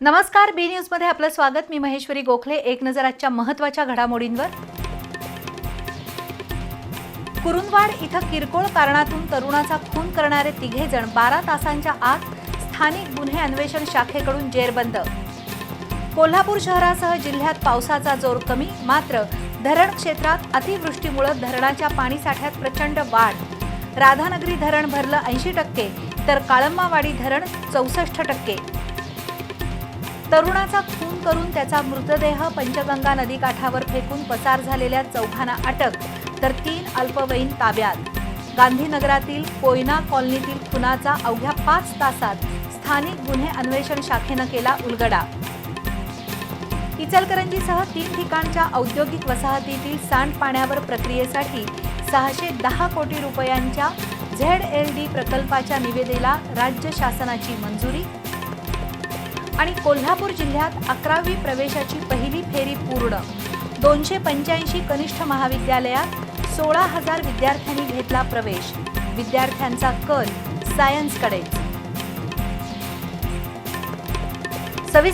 नमस्कार बी न्यूजमध्ये आपलं स्वागत. मी महेश्वरी गोखले. एक नजर आजच्या महत्त्वाच्या घडामोडींवर. कुरुंदवाड इथं किरकोळ कारणातून तरुणाचा खून करणारे तिघे जण बारा तासांच्या आत स्थानिक गुन्हे अन्वेषण शाखेकडून जेरबंद. कोल्हापूर शहरासह जिल्ह्यात पावसाचा जोर कमी मात्र धरण क्षेत्रात अतिवृष्टीमुळे धरणाच्या पाणीसाठ्यात प्रचंड वाढ. राधानगरी धरण भरलं ऐंशी टक्के तर काळंबावाडी धरण चौसष्ट टक्के. तरुणाचा खून करून त्याचा मृतदेह पंचगंगा नदीकाठावर फेकून पसार झालेल्या चौघांना अटक तर तीन अल्पवयीन ताब्यात. गांधीनगरातील कोयना कॉलनीतील खुनाचा अवघ्या पाच तासात स्थानिक गुन्हे अन्वेषण शाखेनं केला उलगडा. इचलकरंजीसह तीन ठिकाणच्या औद्योगिक वसाहतीतील सांडपाण्यावर प्रक्रियेसाठी सहाशे दहा कोटी रुपयांच्या झेड एल डी प्रकल्पाच्या निविदेला राज्य शासनाची मंजुरी आणि कोल्हापूर जिल्ह्यात अकरावी प्रवेशाची पहिली फेरी पूर्ण. दोनशे पंच्याऐंशी कनिष्ठ महाविद्यालयात सोळा हजार विद्यार्थ्यांनी घेतला प्रवेश. विद्यार्थ्यांचा कल सायन्सकडेच